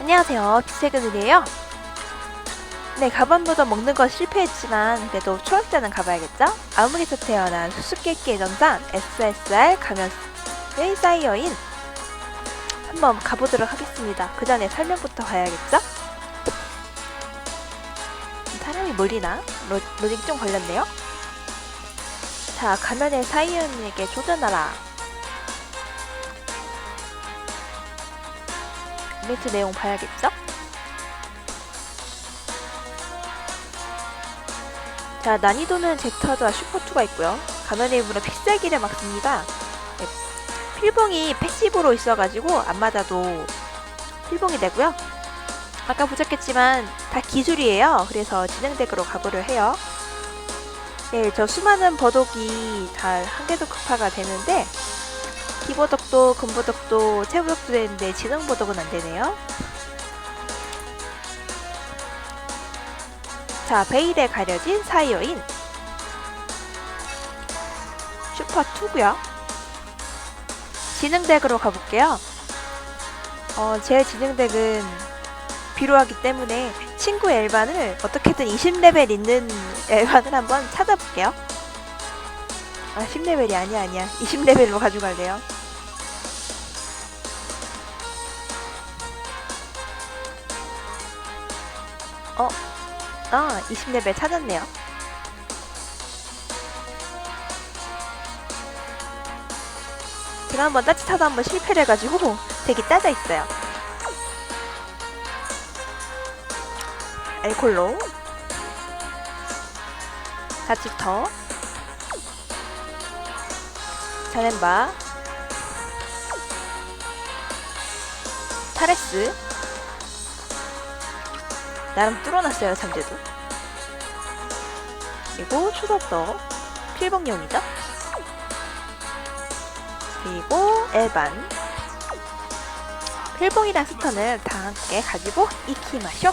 안녕하세요. 비세그들이에요. 네, 가반보다 먹는 거 실패했지만 그래도 초학자는 가봐야겠죠? 아무리서 태어난 수수께끼의 전산 SSR 가면의 사이어인 한번 가보도록 하겠습니다. 그 전에 설명부터 봐야겠죠? 사람이 물리나? 로, 로딩 좀 걸렸네요? 자, 가면의 사이언에게 조전하라. 이벤트 내용 봐야겠죠? 자, 난이도는 젝터드와 슈퍼2가 있고요. 가면의 일부는 픽셀기를 막습니다. 네, 필봉이 패시브로 있어가지고 안 맞아도 필봉이 되고요. 아까 보셨겠지만 다 기술이에요. 그래서 진행덱으로 가보려 해요. 네, 저 수많은 버독이 다한 개도 급파가 되는데 기보덕도 금보덕도 채보덕도 되는데 지능보덕은 안 되네요. 자, 베일에 가려진 사이어인 슈퍼2고요. 지능덱으로 가볼게요. 어, 제 지능덱은 비로하기 때문에 친구 엘반을 어떻게든 20레벨 있는 엘반을 한번 찾아볼게요. 아, 10레벨이 아니야, 아니야. 20레벨로 가져갈래요. 어, 아, 20레벨 찾았네요. 제가 한번 따뜻하다 한번 실패를 해가지고 되게 따져 있어요. 알콜로. 가치터 자넨바. 타레스 나름 뚫어놨어요 잠재도. 그리고 초석도 필봉용이죠? 그리고 엘반. 필봉이랑 스턴을 다 함께 가지고 이키마쇼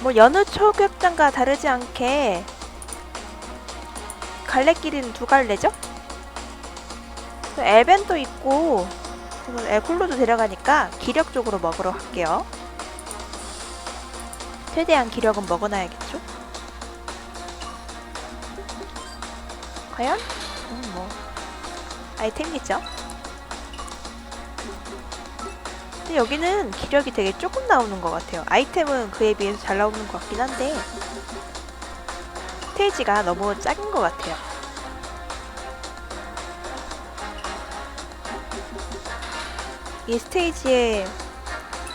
뭐 여느 초격장과 다르지 않게 갈래길은 두 갈래죠? 그 엘벤도 있고 그리고 엘콜로도 데려가니까 기력 쪽으로 먹으러 갈게요. 최대한 기력은 먹어놔야겠죠? 과연? 음, 뭐 아이템이죠. 근데 여기는 기력이 되게 조금 나오는 것 같아요. 아이템은 그에 비해서 잘 나오는 것 같긴 한데 스테이지가 너무 작은 것 같아요. 이 스테이지에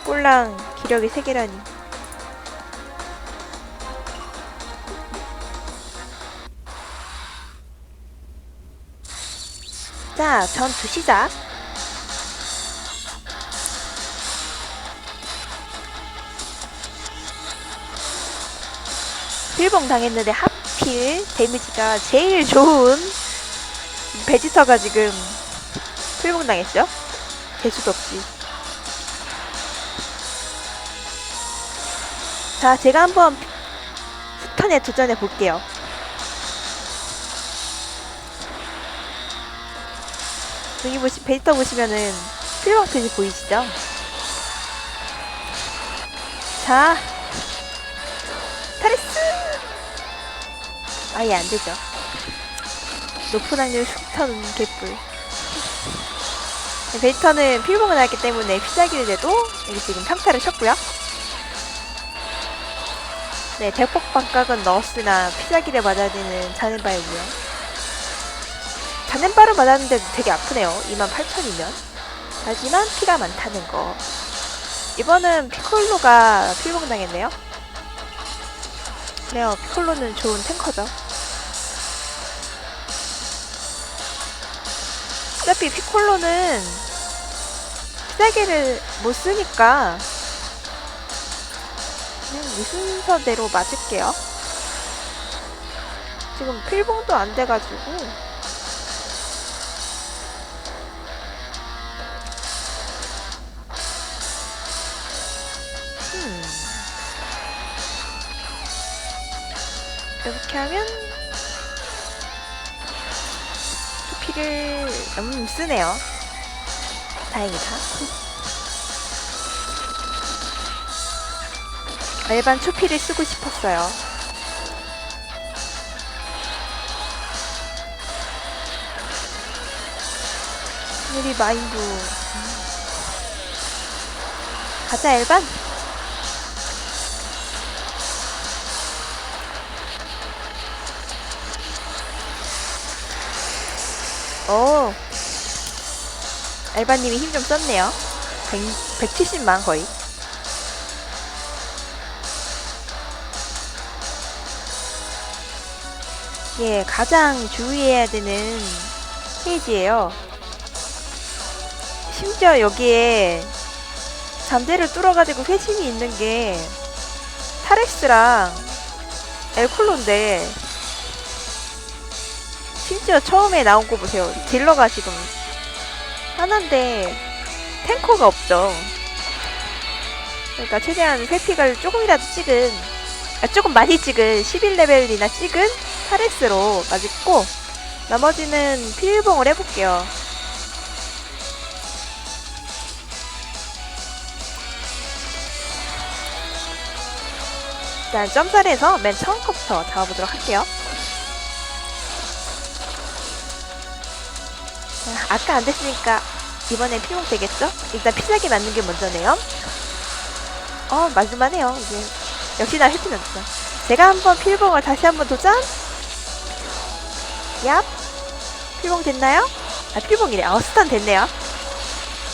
꼴랑 기력이 3개라니. 자, 전투 시작. 필봉 당했는데 하필 데미지가 제일 좋은 베지터가 지금 필봉 당했죠? 재수도 없지. 자, 제가 한번 스턴에 도전해 볼게요. 여기 보시, 베지터 보시면은 필봉 표시 보이시죠? 자, 타레스! 아예 안 되죠. 높은 확률 스턴 개뿔. 네, 베이터는 필봉을 했기 때문에 피자기를 내도 여기 지금 평타를 쳤고요. 네, 대폭 반각은 넣었으나 피자기를 맞아야 되는 자넨바이고요. 자넨바를 맞았는데도 되게 아프네요. 28,000이면. 하지만 피가 많다는 거. 이번은 피콜로가 필봉 당했네요. 그래요, 피콜로는 좋은 탱커죠. 어차피 피콜로는 피자기를 못 쓰니까 그냥 이 순서대로 맞을게요. 지금 필봉도 안 돼가지고 음. 이렇게 하면 피를 음 쓰네요. 다행이다. 일반 초피를 쓰고 싶었어요. 우리 마인드. 가자, 일반. 오. 알바님이 힘 좀 썼네요. 100, 170만 거의. 예, 가장 주의해야 되는 페이지예요. 심지어 여기에 잠재를 뚫어가지고 회심이 있는 게 타렉스랑 엘콜로인데 심지어 처음에 나온 거 보세요. 딜러가 지금 하나인데 탱커가 없죠. 그러니까 최대한 회픽을 조금이라도 찍은 아, 조금 많이 찍은 11레벨이나 찍은 타렉스로 맞고 나머지는 필봉을 해볼게요. 일단 점살에서 맨 처음 컵부터 잡아보도록 할게요. 자, 아까 안 됐으니까 이번엔 필봉 되겠죠? 일단 피자기 맞는 게 먼저네요. 어, 맞을만해요. 이게 역시나 없어. 제가 한번 필봉을 다시 한번 도전. 얍. 필봉 됐나요? 아, 필봉이래. 아, 스탄 됐네요.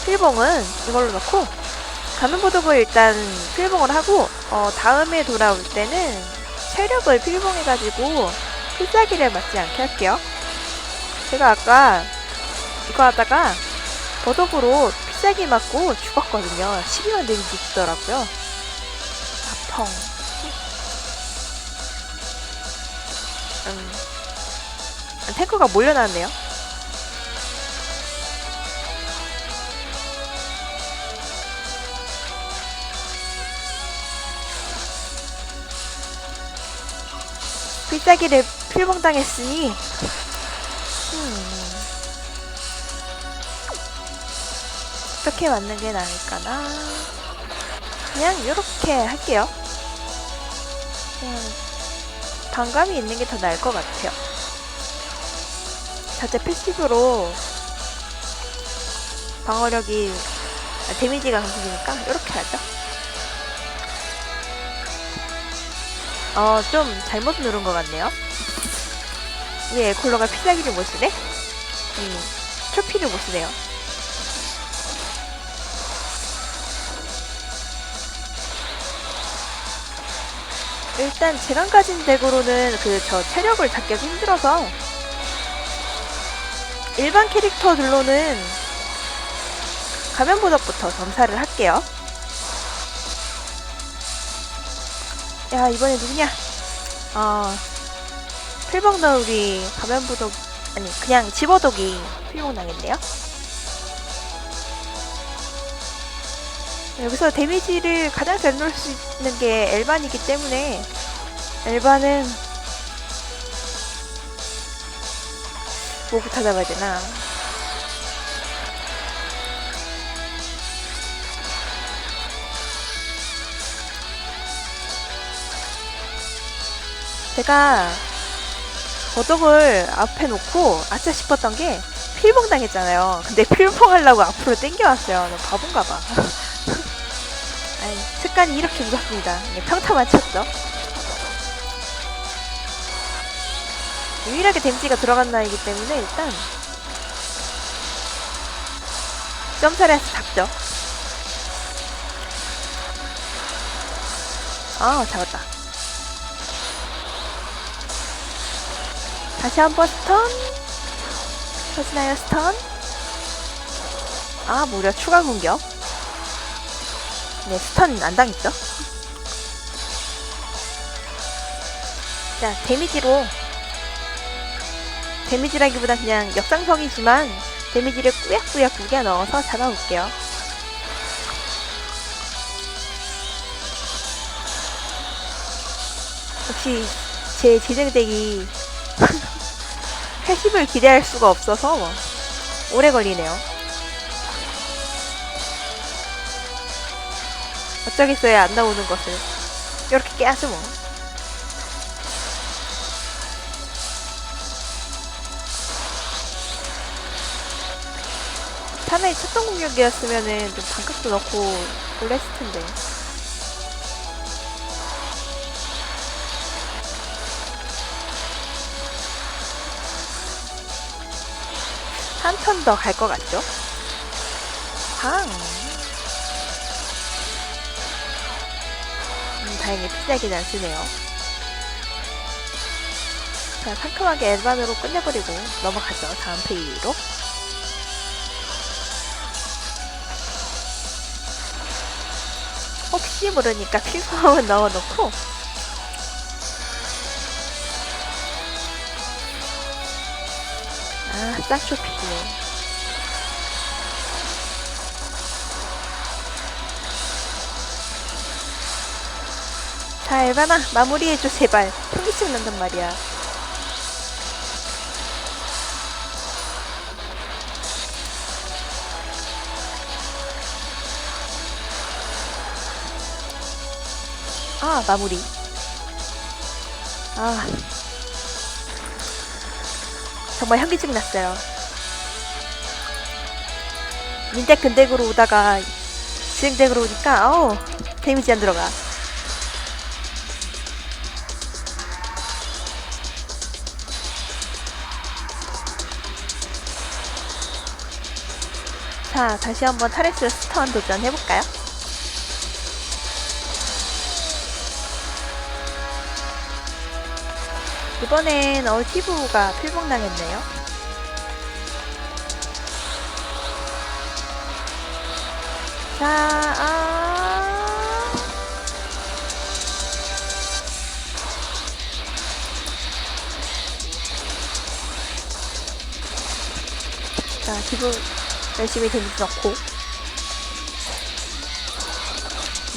필봉은 이걸로 넣고 가면 보독을 일단 필봉을 하고 어, 다음에 돌아올 때는 체력을 필봉해가지고 필살기를 맞지 않게 할게요. 제가 아까 이거 하다가 버독으로 필살기 맞고 죽었거든요. 12만 데미지 주더라고요. 아펑. 음. 탱커가 몰려났네요. 필살기를 필봉당했으니 음, 어떻게 맞는 게 나을까나 그냥 이렇게 할게요 그냥 반감이 있는 게 더 나을 것 같아요 자체 패시브로 방어력이 아, 데미지가 강해지니까 이렇게 하죠 어, 좀 잘못 누른 것 같네요. 예, 콜러가 피자기를 못 쓰네? 음, 초피를 못 쓰네요. 일단 제가 가진 덱으로는 그 저 체력을 잡기가 힘들어서 일반 캐릭터들로는 가면보덕부터 점사를 할게요. 야 이번에 누구냐? 어 필봉 너울이 가면부독 아니 그냥 집어독이 필봉 당했네요. 여기서 데미지를 가장 잘 넣을 수 있는 게 엘반이기 때문에 엘반은 뭐부터 잡아야 되나? 제가 버독을 앞에 놓고 아차 싶었던 게 필봉 당했잖아요. 근데 필봉 하려고 앞으로 당겨왔어요. 너 바본가 봐. 아이, 습관이 이렇게 무섭습니다. 네, 평타 맞췄죠? 유일하게 데미지가 들어간 나이기 때문에 일단 점사를 해서 잡죠. 아, 잡았다. 다시 한 번 스턴. 터지나요, 스턴? 아, 무려 추가 공격. 네, 스턴 안 당했죠? 자, 데미지로. 데미지라기보다 그냥 역상성이지만 데미지를 꾸역꾸역 우겨 넣어서 잡아볼게요. 역시 제 재생덱이 패시브를 기대할 수가 없어서 오래 걸리네요. 어쩌겠어요 안 나오는 것을 이렇게 깨야지 뭐 차라리 첫동 공격이었으면은 좀 반격도 넣고 올렸을 텐데 한 턴 더 갈 것 같죠? 팡! 다행히 피자기는 안 쓰네요. 자, 상큼하게 엘반으로 끝내버리고 넘어가죠. 다음 페이지로. 혹시 모르니까 필수함은 넣어놓고 아, 싹쇼피 자, 엘바나 마무리해줘 제발. 현기증 난단 말이야. 아, 마무리. 아. 정말 현기증 났어요. 민덱 근덱으로 오다가 지행덱으로 오니까 어우 데미지 안 들어가. 자, 다시 한번 타레스 스턴 도전 해볼까요? 이번엔 얼티브가 필봉당했네요. 자, 아. 자, 기분 열심히 데미지 넣고.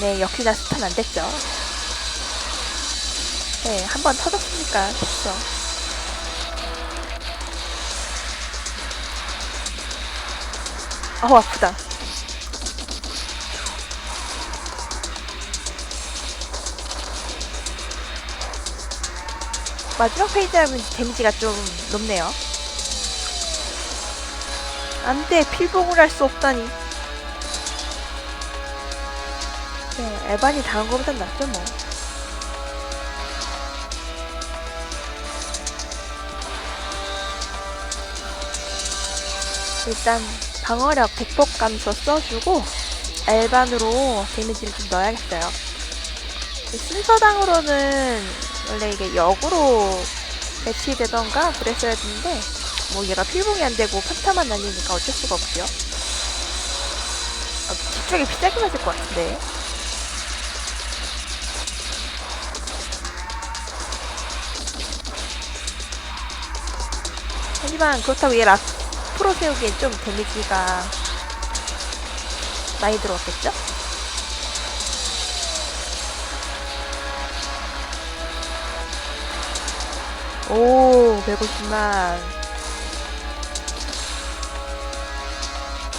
네, 역시나 스턴 안 됐죠. 네, 한 번 터졌으니까 됐어. 어우, 아프다. 마지막 페이지 하면 데미지가 좀 높네요. 안 돼, 필봉을 할 수 없다니. 네, 에반이 당한 것보단 낫죠, 뭐. 일단 방어력 대폭 감소 써주고 엘반으로 데미지를 좀 넣어야겠어요. 순서당으로는 원래 이게 역으로 배치되던가 그랬어야 되는데 뭐 얘가 필봉이 안 되고 판타만 날리니까 어쩔 수가 없죠. 아, 뒤쪽에 비싸게 맞을 것 같은데. 하지만 그렇다고 얘를 앞으로 세우기엔 좀 데미지가 많이 들어왔겠죠? 오, 150만.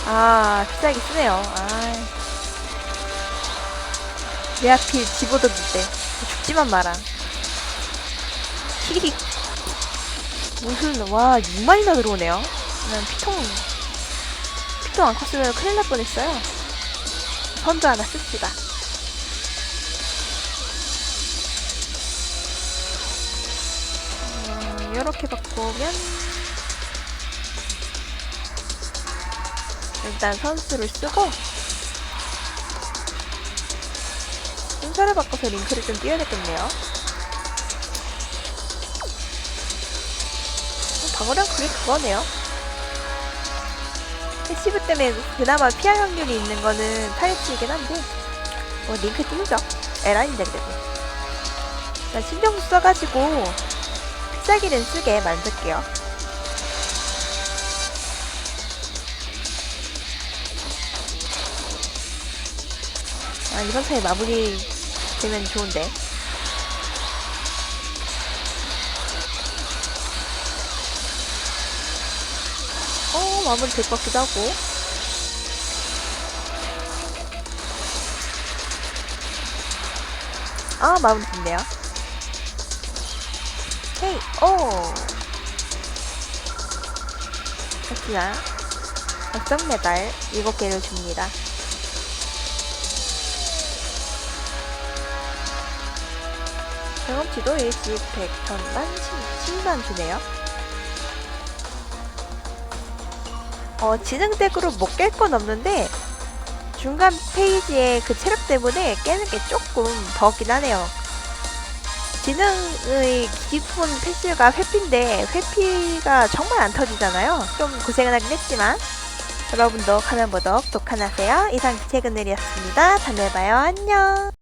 아, 비싸게 쓰네요. 아. 내 하필 집어던질 때. 죽지만 마라. 히히. 무슨, 와, 6만이나 들어오네요. 난 피통, 피통 안 컸으면 큰일 날 뻔했어요. 선도 하나 씁시다. 음, 이렇게 바꾸면 일단 선수를 쓰고 순서를 바꿔서 링크를 좀 띄워야 되겠네요. 방어량 그게 그거네요. 패시브 때문에 그나마 피할 확률이 있는 거는 타이치이긴 한데 뭐 링크 띄우죠. 에라인데 그래도. 신경 써가지고 필살기는 쓰게 만들게요. 아, 이번 차에 마무리 되면 좋은데. 어, 마무리 될 것 같기도 하고. 아 마음 좋네요. 헤이 오. 하지만 각성 메달 7개를 줍니다. 경험치도 일시 100, 전반 10만 주네요. 어, 지능덱으로 못 깰 건 없는데 중간 페이지에 그 체력 때문에 깨는 게 조금 버긴 하네요. 지능의 기본 패시가 회피인데 회피가 정말 안 터지잖아요. 좀 고생은 하긴 했지만 여러분도 가면 보덕 독한하세요. 이상 기체그늘이었습니다. 다음에 봐요. 안녕.